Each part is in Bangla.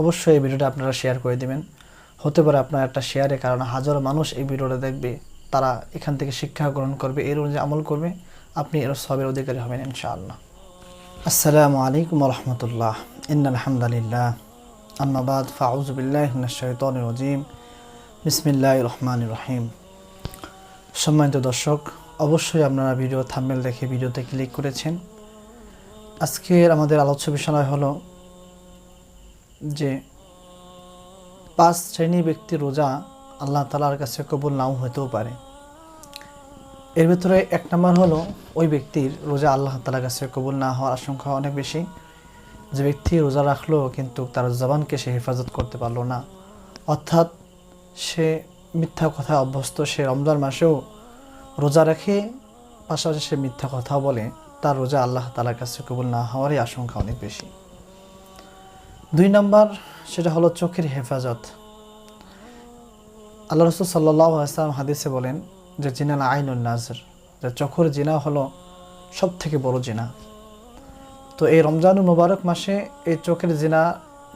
অবশ্যই এই ভিডিওটা আপনারা শেয়ার করে দিবেন। হতে পারে আপনার একটা শেয়ারের কারণে হাজারো মানুষ এই ভিডিওটা দেখবে, তারা এখান থেকে শিক্ষা গ্রহণ করবে, এর অনুযায়ী আমল করবে, আপনি এর সবের অধিকারী হবেন ইনশাআল্লাহ। আসসালামু আলাইকুম রহমতুল্লাহ। ইন আলহামদুলিল্লাহ আম্মাবাদ ফাউজবিল্লাহ শৈতন রজিম। বিসমিল্লাহ রহমান রহিম। সম্মানিত দর্শক, অবশ্যই আপনারা ভিডিও থাম্বেল দেখে ভিডিওতে ক্লিক করেছেন। আজকের আমাদের আলোচ্য বিষয় হলো যে পাঁচ শ্রেণি ব্যক্তি রোজা আল্লাহ তালার কাছে কবুল নাও হতেও পারে। এর ভিতরে এক নম্বর হলো ওই ব্যক্তির রোজা আল্লাহ তালার কাছে কবুল না হওয়ার আশঙ্কা অনেক বেশি। যে ব্যক্তি রোজা রাখল কিন্তু তার জবানকে সে হেফাজত করতে পারল না। অর্থাৎ সে মিথ্যা কথা অভ্যস্ত, সে রমজান মাসেও রোজা রাখে, পাশাপাশি সে মিথ্যা কথা বলে। তার রোজা আল্লাহ তালার কাছে কবুল না হওয়ারই আশঙ্কা অনেক বেশি। দুই নম্বর সেটা হলো চোখের হেফাজত। আল্লাহ রসুল সাল্লাহ আসলাম হাদিসে বলেন যে, জিনাল আইনুল নাজর, যে চোখের জিনা হলো সব থেকে বড় জিনা। তো এই রমজানুল মুবারক মাসে এই চোখের জিনা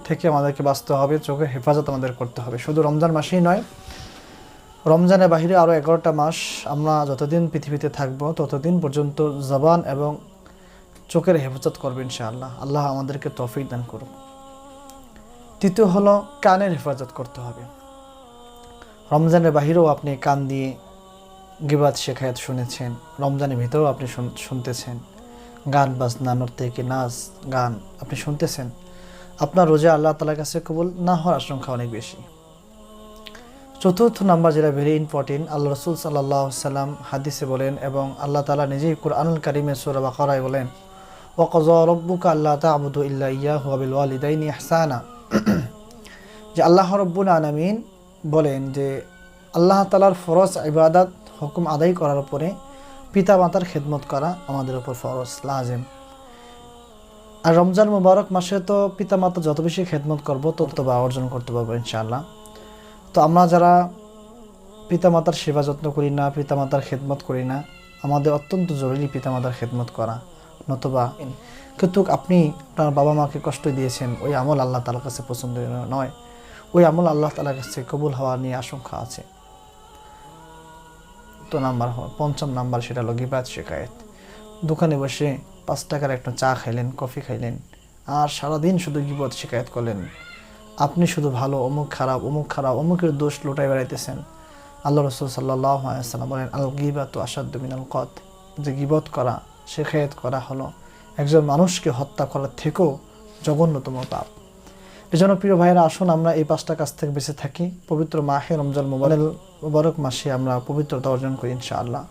থেকে আমাদেরকে বাঁচতে হবে, চোখের হেফাজত আমাদের করতে হবে। শুধু রমজান মাসেই নয়, রমজানের বাহিরে আরও এগারোটা মাস আমরা যতদিন পৃথিবীতে থাকব, ততদিন পর্যন্ত জবান এবং চোখের হেফাজত করবে ইনশাআল্লাহ। আল্লাহ আমাদেরকে তৌফিক দান করুন তৃতীয় হলো কানের হেফাজত করতে হবে। রমজানের বাহিরেও আপনি কান দিয়ে গিবাদ শেখায়ত শুনেছেন, রমজানের ভিতরেও আপনি শুনতেছেন। গান, বাজনা, নর্তকী, নাচ, গান আপনি শুনতেছেন। আপনার রোজা আল্লাহ তালার কাছে কবুল না হওয়ার আশঙ্কা অনেক বেশি। চতুর্থ নাম্বার যেটা ভেরি ইম্পর্টেন্ট আল্লাহ রসুল সাল্লাহ সাল্লাম হাদিসে বলেন এবং আল্লাহ তালা নিজেই কুরআনুল কারিমে সুরা বাকারায় বলেন ওয়াকজ রব্বুকা আল্লাহ তাবুদু ইল্লা ইয়াহু আবিল ওয়ালিদাইনি ইহসানা। যে আল্লাহ রব্বুল আলামিন বলেন যে আল্লাহ তালার ফরজ ইবাদত হুকুম আদায় করার পরে পিতা মাতার খেদমত করা আমাদের উপর ফরজ, লাজেম। আর রমজান মুবারক মাসে তো পিতা মাতা যত বেশি খেদমত করব, তত বা অর্জন করতে পারব ইনশাআল্লাহ। তো আমরা যারা পিতামাতার সেবা যত্ন করি না পিতা মাতার খেদমত করি না, আমাদের অত্যন্ত জরুরি পিতামাতার খেদমত করা, নতুবা কিন্তু আপনি আপনার বাবা মাকে কষ্ট দিয়েছেন, ওই আমল আল্লাহ তালার কাছে পছন্দ নয়। ওই আমল আল্লাহ তালার কাছে কবুল হওয়া নিয়ে আশঙ্কা আছে। তো নাম্বার পঞ্চম নাম্বার সেটা হলো গিবাদ শেখায়ত দোকানে বসে পাঁচ টাকার একটা চা খাইলেন, কফি খাইলেন, আর সারাদিন শুধু গিবত শিকায়ত করলেন। আপনি শুধু ভালো, অমুক খারাপ অমুক খারাপ, অমুকের দোষ লুটাই বেড়াইতেছেন। আল্লাহ রসুল সাল্লাম বলেন আল গিবাত আসাদ্দ মিনাল কত। যে গিবত করা শেখায়ত করা হলো। একজন মানুষকে হত্যা করার থেকেও জঘন্যতম পাপ। এজন্য প্রিয় ভাইয়েরা, আসুন আমরা এই পাঁচটা কাছ থেকে বেঁচে থাকি। পবিত্র মাহে রমজান মোবাইল মোবারক মাসে আমরা পবিত্রতা অর্জন করি, ইনশাআল্লাহ।